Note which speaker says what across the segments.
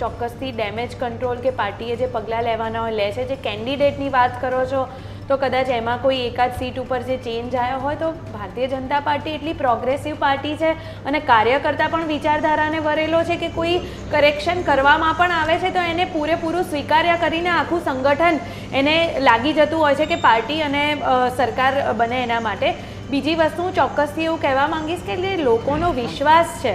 Speaker 1: ચોક્કસથી damage control કે પાર્ટીએ જે પગલાં લેવાના હોય, લે છે. જે કેન્ડિડેટની વાત કરો છો, તો કદાચ એમાં કોઈ એકાદ સીટ ઉપર જે ચેન્જ આવ્યો હોય, તો ભારતીય જનતા પાર્ટી એટલી પ્રોગ્રેસિવ પાર્ટી છે અને કાર્યકર્તા પણ વિચારધારાને વરેલો છે કે કોઈ કરેક્શન કરવામાં પણ આવે છે, તો એને પૂરેપૂરું સ્વીકાર્યા કરીને આખું સંગઠન એને લાગી જતું હોય છે કે પાર્ટી અને સરકાર બને એના માટે. બીજી વસ્તુ હું ચોક્કસથી એવું કહેવા માંગીશ કે લોકોનો વિશ્વાસ છે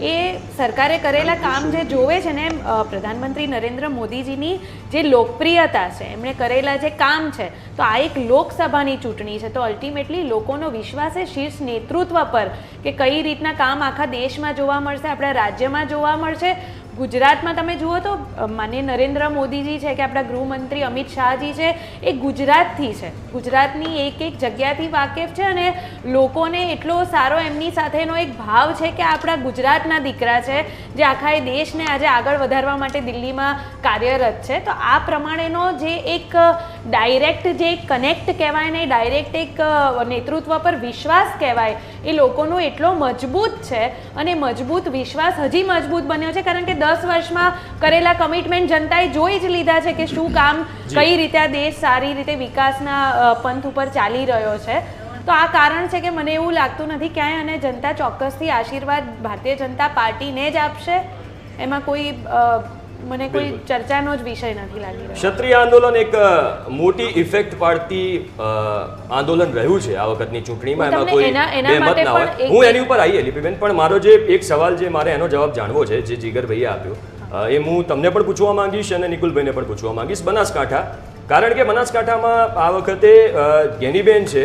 Speaker 1: એ સરકારે કરેલા કામ જે જોવે છે ને પ્રધાનમંત્રી નરેન્દ્ર મોદીજીની જે લોકપ્રિયતા છે, એમણે કરેલા જે કામ છે, તો આ એક લોકસભાની ચૂંટણી છે, તો અલ્ટિમેટલી લોકોનો વિશ્વાસ એ શીર્ષ નેતૃત્વ પર કે કઈ રીતના કામ આખા દેશમાં જોવા મળશે, આપણા રાજ્યમાં જોવા મળશે ગુજરાતમાં તમે જુઓ તો મને નરેન્દ્ર મોદીજી છે કે આપણા ગૃહમંત્રી અમિત શાહજી છે, એ ગુજરાતથી છે. ગુજરાતની એક એક જગ્યાથી વાકેફ છે અને લોકોને એટલો સારો એમની સાથેનો એક ભાવ છે કે આપણા ગુજરાતના દીકરા છે, જે આખા એ દેશને આજે આગળ વધારવા માટે દિલ્હીમાં કાર્યરત છે. તો આ પ્રમાણેનો જે એક ડાયરેક્ટ જે કનેક્ટ કહેવાય ને ડાયરેક્ટ એક નેતૃત્વ પર વિશ્વાસ કહેવાય એ લોકોનો એટલો મજબૂત છે અને મજબૂત વિશ્વાસ હજી મજબૂત બન્યો છે. કારણ કે દસ વર્ષમાં કરેલા કમિટમેન્ટ જનતાએ જોઈ જ લીધા છે કે શું કામ કઈ રીતે આ દેશ સારી રીતે વિકાસના પંથ ઉપર ચાલી રહ્યો છે. તો આ કારણ છે કે મને એવું લાગતું નથી ક્યાંય અને જનતા ચોક્કસથી આશીર્વાદ ભારતીય જનતા પાર્ટીને જ આપશે? એમાં કોઈ મને કોઈ ચર્ચાનો જ વિષય નથી લાગી રહ્યો.
Speaker 2: ક્ષત્રિય આંદોલન એક મોટી ઇફેક્ટ પાડતી આંદોલન રહ્યું છે આ વખતની ચૂંટણીમાં. એમાં કોઈ બેમત ના હોય. હું એની ઉપર આવીએ લિપિબેન પણ મારો જે એક સવાલ જે મારે એનો જવાબ જાણવો છે જે જીગરભાઈએ આપ્યો. એ હું તમને પણ પૂછવા માંગીશ અને નિકુલભાઈને પણ પૂછવા માંગીશ. બનાસકાંઠા. કારણ કે બનાસકાંઠામાં આ વખતે ગેનીબેન છે.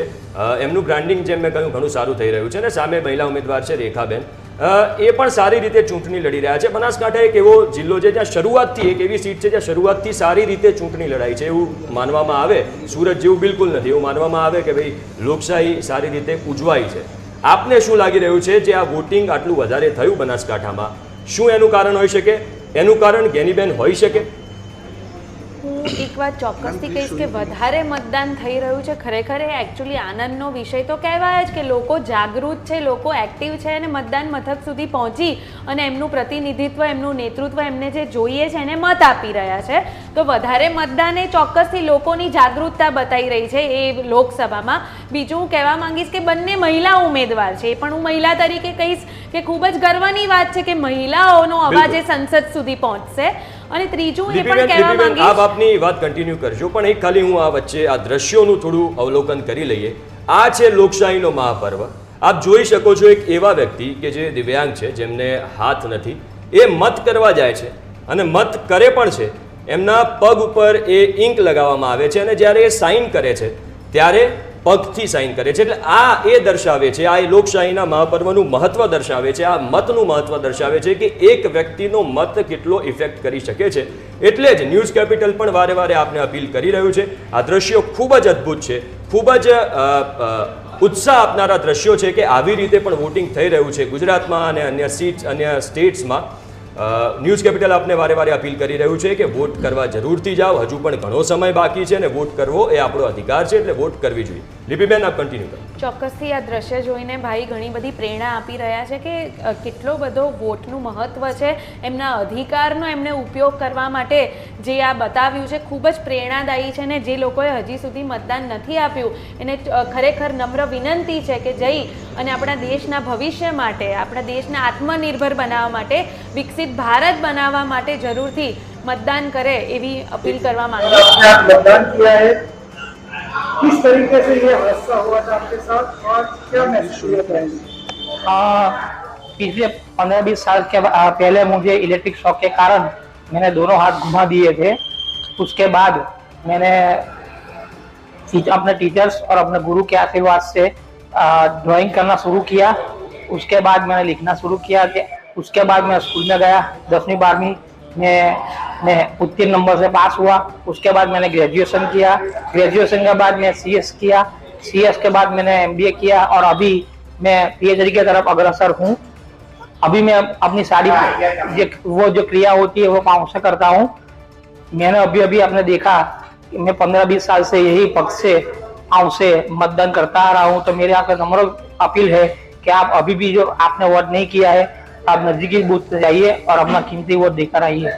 Speaker 2: એમનું બ્રાન્ડિંગ જેમ મેં કહ્યું ઘણું સારું થઈ રહ્યું છે અને સામે મહિલા ઉમેદવાર છે રેખાબેન. એ પણ સારી રીતે ચૂંટણી લડી રહ્યા છે. બનાસકાંઠા એક એવો જિલ્લો છે જ્યાં શરૂઆતથી એક એવી સીટ છે જ્યાં શરૂઆતથી સારી રીતે ચૂંટણી લડાઈ છે એવું માનવામાં આવે. સુરત જેવું બિલકુલ નથી એવું માનવામાં આવે કે ભાઈ લોકશાહી સારી રીતે ઉજવાય છે. આપને શું લાગી રહ્યું છે જે આ વોટિંગ આટલું વધારે થયું બનાસકાંઠામાં? શું એનું કારણ હોઈ શકે? એનું કારણ ગેનીબેન હોઈ શકે?
Speaker 1: હું એક વાત ચોક્કસથી કહીશ કે વધારે મતદાન થઈ રહ્યું છે. ખરેખર એ એકચ્યુઅલી આનંદનો વિષય તો કહેવાય જ કે લોકો જાગૃત છે લોકો એક્ટિવ છે અને મતદાન મથક સુધી પહોંચી અને એમનું પ્રતિનિધિત્વ એમનું નેતૃત્વ એમને જે જોઈએ છે એને મત આપી રહ્યા છે. તો વધારે મતદાન એ ચોક્કસથી લોકોની જાગૃતતા બતાવી રહી છે એ લોકસભામાં. બીજું હું કહેવા માંગીશ કે બંને મહિલા ઉમેદવાર છે. એ પણ હું મહિલા તરીકે કહીશ કે ખૂબ જ ગર્વની વાત છે કે મહિલાઓનો અવાજ એ સંસદ સુધી પહોંચશે. અને ત્રીજું એ પણ કહેવા માંગીશ
Speaker 2: આપ આપની વાત કન્ટિન્યુ કરજો પણ એક ખાલી હું આ વચ્ચે આ દ્રશ્યોનું થોડું અવલોકન કરી લઈએ. આ છે લોકશાહીનો મહાપર્વ. આપ જોઈ શકો છો એક એવા વ્યક્તિ કે જે દિવ્યાંગ છે જેમને હાથ નથી. એ મત કરવા જાય છે અને મત કરે પણ છે. એમના પગ ઉપર એ ઇંક લગાવવામાં આવે છે અને જ્યારે એ સાઇન કરે છે ત્યારે પગથી સાઇન કરે છે. એટલે આ એ દર્શાવે છે, આ એ લોકશાહીના મહાપર્વનું મહત્વ દર્શાવે છે, આ મતનું મહત્વ દર્શાવે છે કે એક વ્યક્તિનો મત કેટલો ઇફેક્ટ કરી શકે છે. એટલે જ ન્યૂઝ કેપિટલ પણ વારે વારે આપને અપીલ કરી રહ્યું છે. આ દ્રશ્યો ખૂબ જ અદ્ભુત છે. ખૂબ જ ઉત્સાહ આપનારા દ્રશ્યો છે કે આવી રીતે પણ વોટિંગ થઈ રહ્યું છે ગુજરાતમાં અને અન્ય સીટ અન્ય સ્ટેટ્સમાં ન્યૂઝ કેપિટલ આપને વારે વારે અપીલ કરી રહ્યું છે કે વોટ કરવા જરૂરથી જાઓ. હજુ પણ ઘણો સમય બાકી છે અને વોટ કરવો એ આપણો અધિકાર છે એટલે વોટ કરવી જોઈએ. લિપિબેન આપ કન્ટિન્યુ કરો.
Speaker 1: ચોક્કસથી આ દ્રશ્ય જોઈને ભાઈ ઘણી બધી પ્રેરણા આપી રહ્યા છે કે કેટલો બધો વોટનું મહત્વ છે, એમના અધિકારનો એમને ઉપયોગ કરવા માટે જે આ બતાવ્યું છે, ખૂબ જ પ્રેરણાદાયી છે ને જે લોકોએ હજી સુધી મતદાન નથી આપ્યું. એને ખરેખર નમ્ર વિનંતી છે કે જઈ અને આપણા દેશના ભવિષ્ય માટે આપણા દેશને આત્મનિર્ભર બનાવવા માટે વિકસિત ભારત બનાવવા માટે જરૂરથી મતદાન કરે એવી અપીલ કરવા માંગીએ છીએ.
Speaker 3: आपने आज मतदान किया है किस तरीके से ये हादसा हुआ था आपके साथ और क्या महसूस हुआ था
Speaker 4: आ, पिछले पंद्रह बीस साल के बा- आ, पहले मुझे इलेक्ट्रिक शॉक के कारण मैंने दोनों हाथ घुमा दिए थे उसके बाद मैंने टीच- अपने टीचर्स और अपने गुरु के आशीर्वाद से ड्राइंग करना शुरू किया। उसके बाद मैंने लिखना शुरू किया कि उसके बाद मैं स्कूल में गया। दसवीं, बारहवीं में, मैं उत्तीर्ण नंबर से पास हुआ। उसके बाद मैंने ग्रेजुएशन किया। ग्रेजुएशन के बाद मैं सीएस किया। सीएस के बाद मैंने एमबीए किया और अभी मैं पीएचडी की तरफ़ अग्रसर हूँ। अभी मैं अपनी सारी वो जो क्रिया होती है वो पाँव से करता हूँ। मैंने अभी अभी आपने देखा कि मैं पंद्रह बीस साल से यही पक्ष से पाँव से मतदान करता आ रहा हूँ तो मेरे आपका नम्र अपील है कि आप अभी भी जो आपने वोट नहीं किया है आप नजदीकी बूथ से जाइए और अपना कीमती वोट देकर आइए